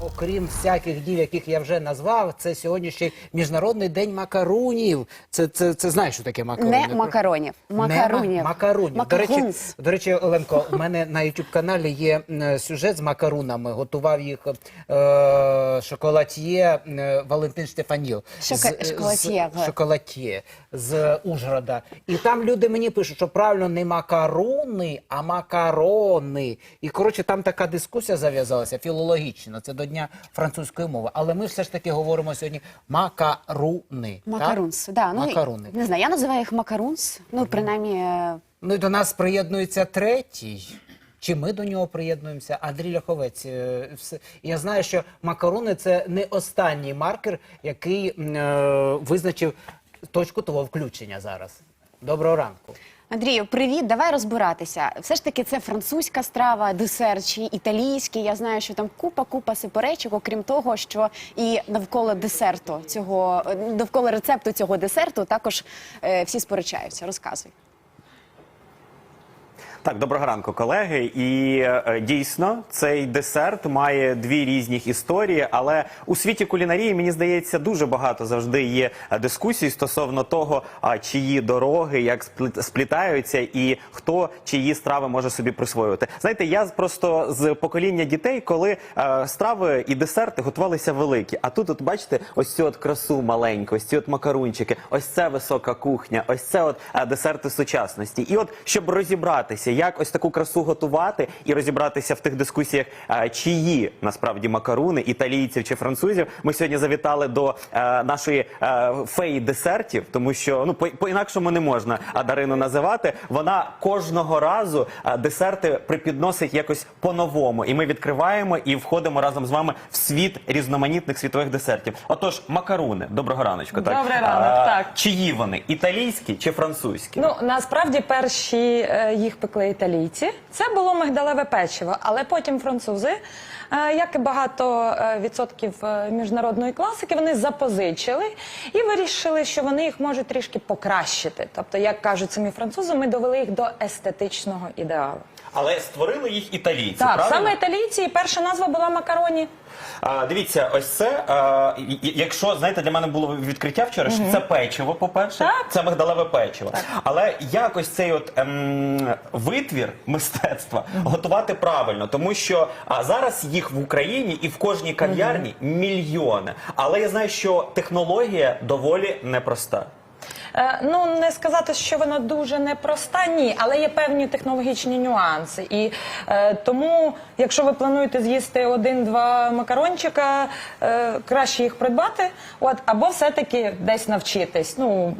Окрім всяких дів, яких я вже назвав, це сьогодні ще й міжнародний день макарунів. Це, це, це знаєш, що таке макаруни? Не макаронів. Не Макарунів. макарунів. До речі, до речі, Оленко, у мене на youtube каналі є сюжет з макарунами. Готував їх е, шоколад'є е, Валентин Штефаніл. Шока- З- шоколад'є, Шоколад'є з Ужгорода. І там люди мені пишуть, що правильно не макаруни, а макарони. І коротше, там така дискусія зав'язалася філологічна. Це до дня французької мови. Але ми все ж таки говоримо сьогодні макаруни. так? Да, ну, Макаруни. Не знаю, я називаю їх макарунс. Ну, принаймні, е, Ну і до нас приєднується третій. Чи ми до нього приєднуємося? Андрій Ляховець. е, Я знаю, що макарони це не останній маркер, який е, визначив точку того включення зараз. Доброго ранку. Андрію, привіт, давай розбиратися. Все ж таки, це французька страва, десерт чи італійський. Я знаю, що там купа-купа суперечок, окрім того, що і навколо десерту цього, е, навколо рецепту цього десерту також е, всі сперечаються. Розказуй. Так, доброго ранку, колеги. І е, дійсно цей десерт має дві різні історії, але у світі кулінарії мені здається дуже багато завжди є е, дискусій стосовно того, а чиї дороги як спліт- сплітаються, і хто чиї страви може собі присвоювати. Знаєте, я просто з покоління дітей, коли е, страви і десерти готувалися великі. А тут, от бачите, ось цю от красу маленьку, ось ці от макарунчики, ось це висока кухня, ось це от десерти сучасності. І от щоб розібратися, як ось таку красу готувати і розібратися в тих дискусіях, е, чиї насправді макаруни, італійців чи французів, ми сьогодні завітали до е, нашої е, феї десертів, тому що ну по, по-інакшому не можна Дарину називати. Вона кожного разу десерти припідносить якось по-новому. І ми відкриваємо і входимо разом з вами в світ різноманітних світових десертів. Отож, макаруни, доброго раночку. Так? Добрий ранок, так. Чиї вони? Італійські чи французькі? Ну насправді перші їх пекли італійці. Це було мигдалеве печиво, але потім французи, е, як і багато е, відсотків е, міжнародної класики, вони запозичили і вирішили, що вони їх можуть трішки покращити. Тобто, як кажуть самі французи, ми довели їх до естетичного ідеалу. Але створили їх італійці. Так, правильно? саме італійці, і перша назва була макароні. А, дивіться, ось це. А, якщо знаєте, для мене було відкриття вчора, що це печиво, по-перше, Так. це мигдалеве печиво. Але як ось цей от ем, витвір мистецтва готувати правильно, тому що а, зараз їх в Україні і в кожній кав'ярні мільйони. Але я знаю, що технологія доволі непроста. Е, Ну не сказати, що вона дуже непроста, ні, але є певні технологічні нюанси. І е, тому, якщо ви плануєте з'їсти один-два макарончика, е, краще їх придбати, от або все-таки десь навчитись. Ну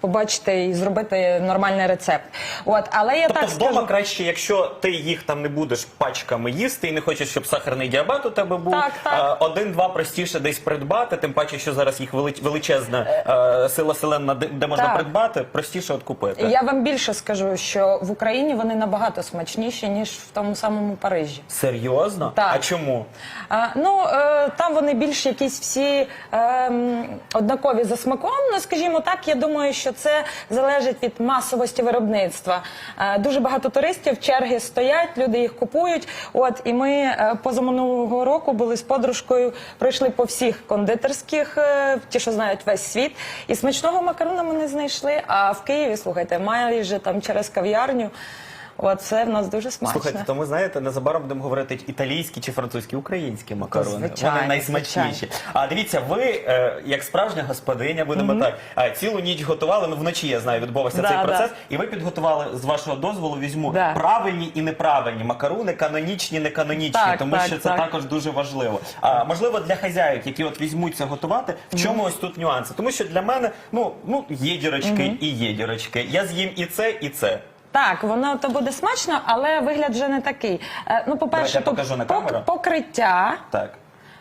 побачити і зробити нормальний рецепт. От, але я Тобто так вдома скажу. краще, якщо ти їх там не будеш пачками їсти і не хочеш, щоб сахарний діабет у тебе був. Так, так. е, Один-два простіше десь придбати, тим паче, що зараз їх вели- величезна е, сила селена, де, де можна Так. придбати, простіше от купити. Я вам більше скажу, що в Україні вони набагато смачніші ніж в тому самому Парижі. Серйозно? Так. А чому? А, ну е, там вони більш якісь всі ем, однакові за смаком. Ну скажімо так, я думаю, що це залежить від масовості виробництва. Е, дуже багато туристів, черги стоять, люди їх купують. От і ми е, позаминулого року були з подружкою, пройшли по всіх кондитерських, е, ті, що знають весь світ, і смачного макаруна ми не знайшли. А в Києві, слухайте, майже там через кав'ярню. От це в нас дуже смачно. Слухайте, то ми знаєте, незабаром будемо говорити італійські чи французькі, українські макарони. Звичайно, Вони найсмачніші. звичайно. А дивіться, ви е, як справжня господиня, будемо так, е, цілу ніч готували. Ну вночі я знаю, відбувався Да, цей да. процес, і ви підготували з вашого дозволу. Візьму Да. правильні і неправильні макаруни, канонічні, неканонічні, Так, тому так, що це так. також дуже важливо. А можливо, для хазяїв, які от візьмуться готувати, в чому ось тут нюанси? Тому що для мене ну ну є дірочки і є дірочки. Я з'їм і це, і це. Так, воно то буде смачно, але вигляд вже не такий. Е, ну, по-перше, Давайте я покажу на пок- камеру. покриття. Так.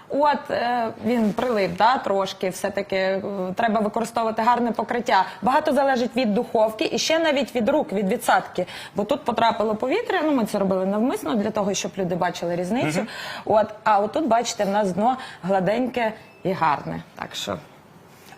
От е, він прилип, да, трошки все-таки е, треба використовувати гарне покриття. Багато залежить від духовки і ще навіть від рук, від відсадки. Бо тут потрапило повітря. Ну ми це робили навмисно для того, щоб люди бачили різницю. От, а отут, бачите, в нас дно гладеньке і гарне. Так що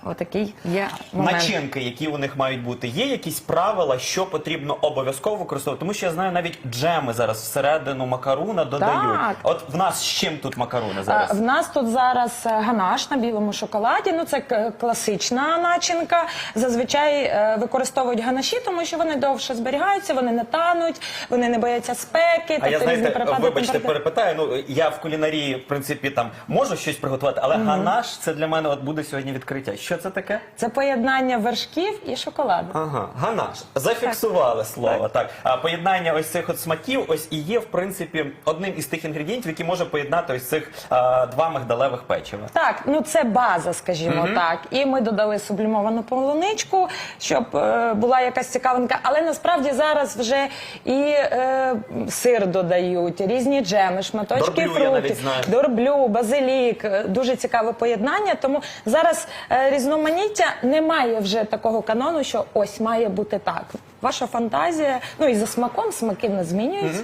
Отакий є момент. Начинки, які у них мають бути, є якісь правила, що потрібно обов'язково використовувати? Тому що я знаю, навіть джеми зараз всередину макаруна додають. Так. От в нас з чим тут макаруни зараз? В нас тут зараз е, ганаш на білому шоколаді. Ну це к- класична начинка. Зазвичай е, використовують ганаші, тому що вони довше зберігаються, вони не тануть, вони не бояться спеки. А я тобто знаєте, вибачте, температури. перепитаю. Ну я в кулінарії, в принципі, там можу щось приготувати, але ганаш це для мене от буде сьогодні відкриття. Що це таке? Це поєднання вершків і шоколаду. Ага, ганаш. Зафіксували слово. Так. А поєднання ось цих от смаків ось і є, в принципі, одним із тих інгредієнтів, які може поєднати ось цих а, два мигдалевих печива. Так, ну це база, скажімо так. І ми додали сублімовану полуничку, щоб е, була якась цікавинка. Але насправді зараз вже і е, сир додають, різні джеми, шматочки Дорблю, я фруктів, знаю. дорблю, базилік. Е, Дуже цікаве поєднання. Тому зараз е, різноманіття немає вже такого канону, що ось має бути так. Ваша фантазія, ну і за смаком смаки не змінюються.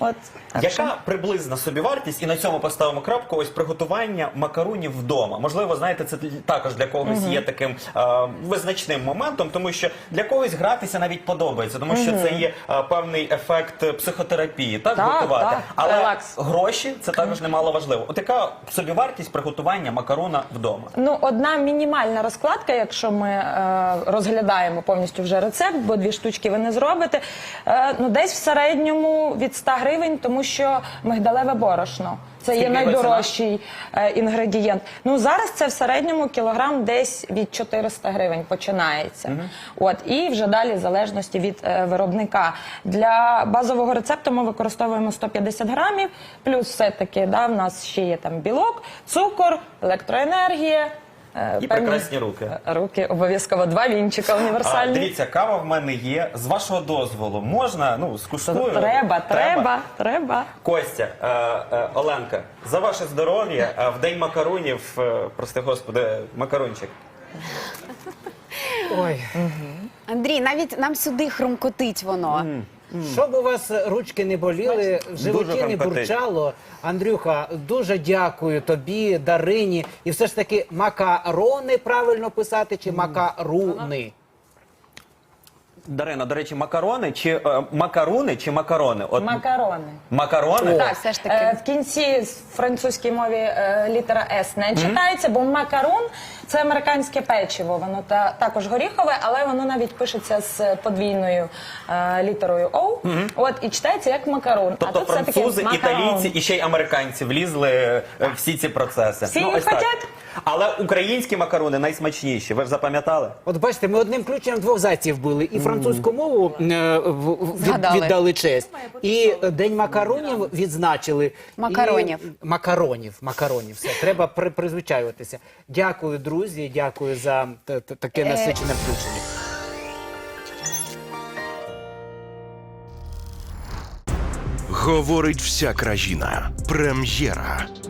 От так що- Яка приблизна собівартість, і на цьому поставимо крапку, ось приготування макарунів вдома. Можливо, знаєте, це також для когось є таким е, визначним моментом, тому що для когось гратися навіть подобається, тому що це є е, певний ефект психотерапії, так, Так, готувати. так, Але релакс. гроші це також немало важливо. От яка собівартість приготування макаруна вдома? Ну, одна мінімальна розкладка, якщо ми е, розглядаємо повністю вже рецепт, бо дві штучки ви не зробите. Е, ну, десь в середньому від 100 гривень, тому що мигдалеве борошно. Це є Скільки його найдорожчий е, інгредієнт. Ну зараз це в середньому кілограм десь від 400 гривень починається. От і вже далі в залежності від е, виробника. Для базового рецепту ми використовуємо 150 грамів, плюс все таки да, в нас ще є там білок, цукор, електроенергія. Е, І певні- прекрасні руки. Руки обов'язково два вінчика А, універсальні. дивіться, кава в мене є. З вашого дозволу можна, ну, скуштую. Треба, треба, треба. Костя, е, е, Оленка, за ваше здоров'я е, в день макарунів, е, прости господи, макарунчик. Ой, Андрій, навіть нам сюди хрумкотить воно. Щоб у вас ручки не боліли, в животі не бурчало. Андрюха, дуже дякую тобі, Дарині. І все ж таки макарони правильно писати чи макаруни? Дарина, до речі, макарони чи е, макаруни чи макарони? От Макарони. макарони? Так, все ж таки. е, в кінці в французькій мові е, літера С не читається, бо макарон це американське печиво. Воно та також горіхове, але воно навіть пишеться з подвійною е, літерою О. От і читається як макарон. Тобто а тут все-таки французи, макарон. італійці і ще й американці влізли е, всі ці процеси. Всі ось так. хотять. Але українські макарони найсмачніші. Ви ж запам'ятали? От бачите, ми одним ключем двох зайців били. І французьку мову е, в- в- Згадали. віддали честь. І День макаронів відзначили. Макаронів. І, макаронів, макаронів. Все, треба при, призвичаюватися. Дякую, друзі, дякую за т- т- таке насичене включення. Говорить вся країна. Прем'єра